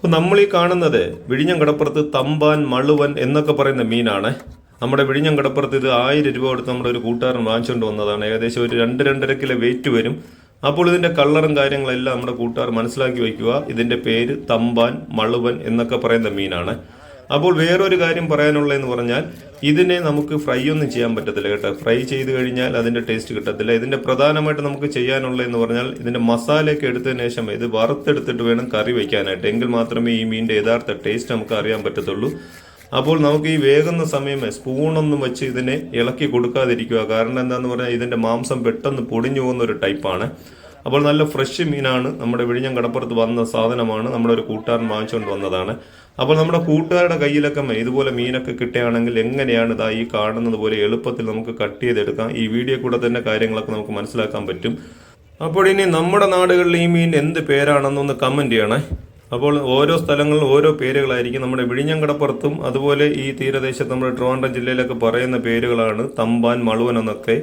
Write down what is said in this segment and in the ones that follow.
അപ്പോൾ നമ്മൾ ഈ കാണുന്നത് വിഴിഞ്ഞം കടപ്പുറത്ത് തമ്പാൻ മളുവൻ എന്നൊക്കെ പറയുന്ന മീനാണ്. നമ്മുടെ വിഴിഞ്ഞം കടപ്പുറത്ത് ഇത് ആയിരം രൂപ കൊടുത്ത് നമ്മുടെ ഒരു കൂട്ടുകാരൻ വാങ്ങിച്ചുകൊണ്ട് വന്നതാണ്. ഏകദേശം ഒരു രണ്ട് രണ്ടര കിലോ വെയിറ്റ് വരും. അപ്പോൾ ഇതിന്റെ കളറും കാര്യങ്ങളെല്ലാം നമ്മുടെ കൂട്ടുകാർ മനസ്സിലാക്കി വയ്ക്കുക. ഇതിന്റെ പേര് തമ്പാൻ മളുവൻ എന്നൊക്കെ പറയുന്ന മീനാണ്. അപ്പോൾ വേറൊരു കാര്യം പറയാനുള്ളതെന്ന് പറഞ്ഞാൽ ഇതിനെ നമുക്ക് ഫ്രൈ ഒന്നും ചെയ്യാൻ പറ്റത്തില്ല കേട്ടോ. ഫ്രൈ ചെയ്ത് കഴിഞ്ഞാൽ അതിന്റെ ടേസ്റ്റ് കിട്ടത്തില്ല. ഇതിന്റെ പ്രധാനമായിട്ട് നമുക്ക് ചെയ്യാനുള്ളതെന്ന് പറഞ്ഞാൽ ഇതിന്റെ മസാലയൊക്കെ എടുത്തതിന് ശേഷം ഇത് വറുത്തെടുത്തിട്ട് വേണം കറി വയ്ക്കാനായിട്ട് എങ്കിൽ മാത്രമേ ഈ മീനിന്റെ യഥാർത്ഥ ടേസ്റ്റ് നമുക്ക് അറിയാൻ പറ്റത്തുള്ളൂ. അപ്പോൾ നമുക്ക് ഈ വേകുന്ന സമയം സ്പൂണൊന്നും വെച്ച് ഇതിനെ ഇളക്കി കൊടുക്കാതിരിക്കുക. കാരണം എന്താന്ന് പറഞ്ഞാൽ ഇതിന്റെ മാംസം പെട്ടെന്ന് പൊടിഞ്ഞു പോകുന്ന ഒരു ടൈപ്പാണ് അപ്പോൾ നല്ല ഫ്രഷ് മീനാണ്. നമ്മുടെ വിഴിഞ്ഞം കടപ്പുറത്ത് വന്ന സാധനമാണ്. നമ്മുടെ ഒരു കൂട്ടുകാരൻ വാങ്ങിച്ചുകൊണ്ട് വന്നതാണ്. അപ്പോൾ നമ്മുടെ കൂട്ടുകാരുടെ കയ്യിലൊക്കെ ഇതുപോലെ മീനൊക്കെ കിട്ടുകയാണെങ്കിൽ എങ്ങനെയാണ് ഇതാ ഈ കാണുന്നത് പോലെ എളുപ്പത്തിൽ നമുക്ക് കട്ട് ചെയ്തെടുക്കാം. ഈ വീഡിയോ കൂടെ തന്നെ കാര്യങ്ങളൊക്കെ നമുക്ക് മനസ്സിലാക്കാൻ പറ്റും. അപ്പോൾ ഇനി നമ്മുടെ നാടുകളിൽ ഈ മീൻ എന്ത് പേരാണെന്നൊന്ന് കമന്റ് ചെയ്യണേ. അപ്പോൾ ഓരോ സ്ഥലങ്ങളിലും ഓരോ പേരുകളായിരിക്കും. നമ്മുടെ വിഴിഞ്ഞം കടപ്പുറത്തും അതുപോലെ ഈ തീരദേശത്ത് നമ്മുടെ ട്രിവാൻഡ്രം ജില്ലയിലൊക്കെ പറയുന്ന പേരുകളാണ് തമ്പാൻ മളുവൻ എന്നൊക്കെ.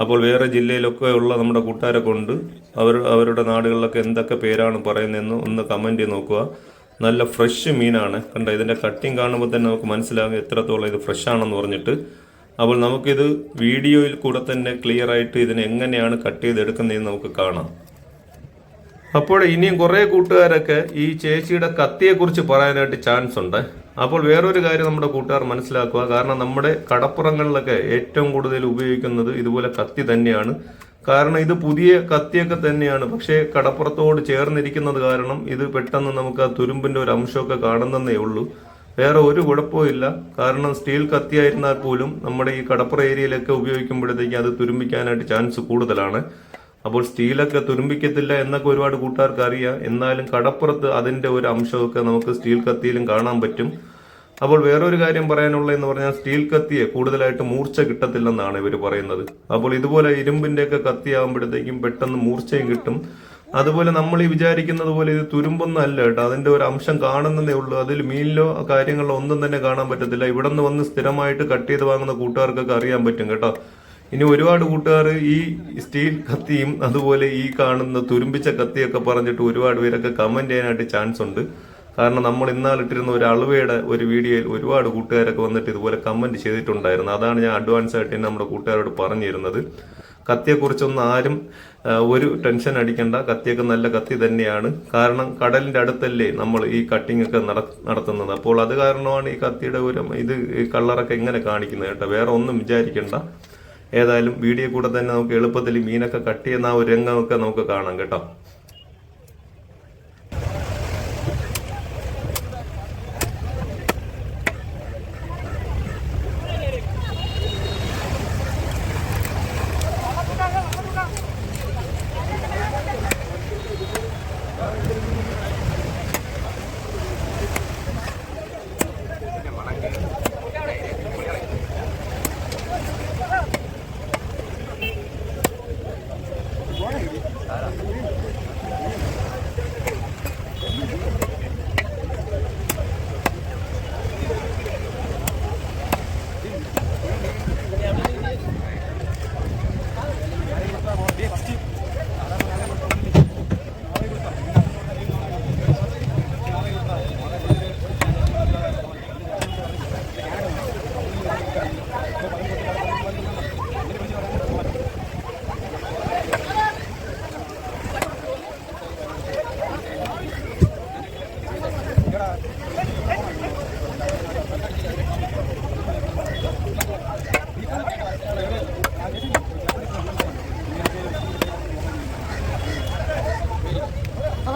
അപ്പോൾ വേറെ ജില്ലയിലൊക്കെ ഉള്ള നമ്മുടെ കൂട്ടുകാരൊക്കെ ഉണ്ട്. അവർ അവരുടെ നാടുകളിലൊക്കെ എന്തൊക്കെ പേരാണ് പറയുന്നതെന്ന് ഒന്ന് കമന്റ് ചെയ്ത് നോക്കുക. നല്ല ഫ്രഷ് മീനാണ്. കണ്ടോ ഇതിന്റെ കട്ടിങ് കാണുമ്പോൾ തന്നെ നമുക്ക് മനസ്സിലാകും എത്രത്തോളം ഇത് ഫ്രഷ് ആണെന്ന് പറഞ്ഞിട്ട്. അപ്പോൾ നമുക്കിത് വീഡിയോയിൽ കൂടെ തന്നെ ക്ലിയർ ആയിട്ട് ഇതിനെ എങ്ങനെയാണ് കട്ട് ചെയ്തെടുക്കുന്നതെന്ന് നമുക്ക് കാണാം. അപ്പോൾ ഇനിയും കുറേ കൂട്ടുകാരൊക്കെ ഈ ചേച്ചിയുടെ കത്തിയെക്കുറിച്ച് പറയാനായിട്ട് ചാൻസ് ഉണ്ട്. അപ്പോൾ വേറൊരു കാര്യം നമ്മുടെ കൂട്ടുകാർ മനസ്സിലാക്കുക. കാരണം നമ്മുടെ കടപ്പുറങ്ങളിലൊക്കെ ഏറ്റവും കൂടുതൽ ഉപയോഗിക്കുന്നത് ഇതുപോലെ കത്തി തന്നെയാണ്. കാരണം ഇത് പുതിയ കത്തിയൊക്കെ തന്നെയാണ്. പക്ഷേ കടപ്പുറത്തോട് ചേർന്നിരിക്കുന്നത് കാരണം ഇത് പെട്ടെന്ന് നമുക്ക് ആ തുരുമ്പിന്റെ ഒരു അംശമൊക്കെ കാണുന്നതേ ഉള്ളൂ. വേറെ ഒരു കുഴപ്പവും ഇല്ല. കാരണം സ്റ്റീൽ കത്തിയായിരുന്നാൽ പോലും നമ്മുടെ ഈ കടപ്പുറ ഏരിയയിലൊക്കെ ഉപയോഗിക്കുമ്പോഴത്തേക്ക് അത് തുരുമ്പിക്കാനായിട്ട് ചാൻസ് കൂടുതലാണ്. അപ്പോൾ സ്റ്റീലൊക്കെ തുരുമ്പിക്കത്തില്ല എന്നൊക്കെ ഒരുപാട് കൂട്ടുകാർക്ക് അറിയാം. എന്നാലും കടപ്പുറത്ത് അതിന്റെ ഒരു അംശമൊക്കെ നമുക്ക് സ്റ്റീൽ കത്തിയിലും കാണാൻ പറ്റും. അപ്പോൾ വേറൊരു കാര്യം പറയാനുള്ളതെന്ന് പറഞ്ഞാൽ സ്റ്റീൽ കത്തിയെ കൂടുതലായിട്ട് മൂർച്ച കിട്ടത്തില്ലെന്നാണ് ഇവർ പറയുന്നത്. അപ്പോൾ ഇതുപോലെ ഇരുമ്പിന്റെ ഒക്കെ കത്തിയാകുമ്പോഴത്തേക്കും പെട്ടെന്ന് മൂർച്ചയും കിട്ടും. അതുപോലെ നമ്മൾ ഈ വിചാരിക്കുന്നത് പോലെ ഇത് തുരുമ്പൊന്നും അല്ല കേട്ടോ. അതിന്റെ ഒരു അംശം കാണുന്നതേ ഉള്ളൂ. അതിൽ മീനിലോ കാര്യങ്ങളോ ഒന്നും തന്നെ കാണാൻ പറ്റത്തില്ല. ഇവിടെ നിന്ന് വന്ന് സ്ഥിരമായിട്ട് കട്ട് ചെയ്ത് വാങ്ങുന്ന കൂട്ടുകാർക്കൊക്കെ അറിയാൻ പറ്റും കേട്ടോ. ഇനി ഒരുപാട് കൂട്ടുകാർ ഈ സ്റ്റീൽ കത്തിയും അതുപോലെ ഈ കാണുന്ന തുരുമ്പിച്ച കത്തിയൊക്കെ പറഞ്ഞിട്ട് ഒരുപാട് പേരൊക്കെ കമന്റ് ചെയ്യാനായിട്ട് ചാൻസ് ഉണ്ട്. കാരണം നമ്മൾ ഇന്നാളിട്ടിരുന്ന ഒരു അളവയുടെ ഒരു വീഡിയോയിൽ ഒരുപാട് കൂട്ടുകാരൊക്കെ വന്നിട്ട് ഇതുപോലെ കമന്റ് ചെയ്തിട്ടുണ്ടായിരുന്നു. അതാണ് ഞാൻ അഡ്വാൻസ് ആയിട്ട് നമ്മുടെ കൂട്ടുകാരോട് പറഞ്ഞിരുന്നത്. കത്തിയെക്കുറിച്ചൊന്നും ആരും ഒരു ടെൻഷൻ അടിക്കണ്ട. കത്തിയൊക്കെ നല്ല കത്തി തന്നെയാണ്. കാരണം കടലിന്റെ അടുത്തല്ലേ നമ്മൾ ഈ കട്ടിംഗ് ഒക്കെ നടത്തുന്നത്. അപ്പോൾ അത് കാരണമാണ് ഈ കത്തിയുടെ ഒരു ഇത് കളറൊക്കെ ഇങ്ങനെ കാണിക്കുന്നത് കേട്ടോ. വേറെ ഒന്നും വിചാരിക്കണ്ട. ഏതായാലും വീഡിയോ കൂടെ തന്നെ നമുക്ക് എളുപ്പത്തിൽ മീനൊക്കെ കട്ട് ചെയ്യുന്ന ആ ഒരു രംഗമൊക്കെ നമുക്ക് കാണാം കേട്ടോ.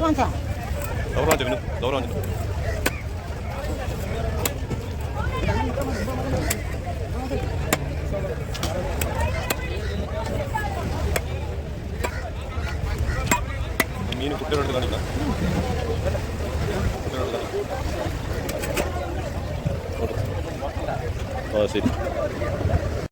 한사. 너로 앉아 민우. 너로 앉아. 민우 국대로 들어가니까. 국대로 들어가니까. 어, 시.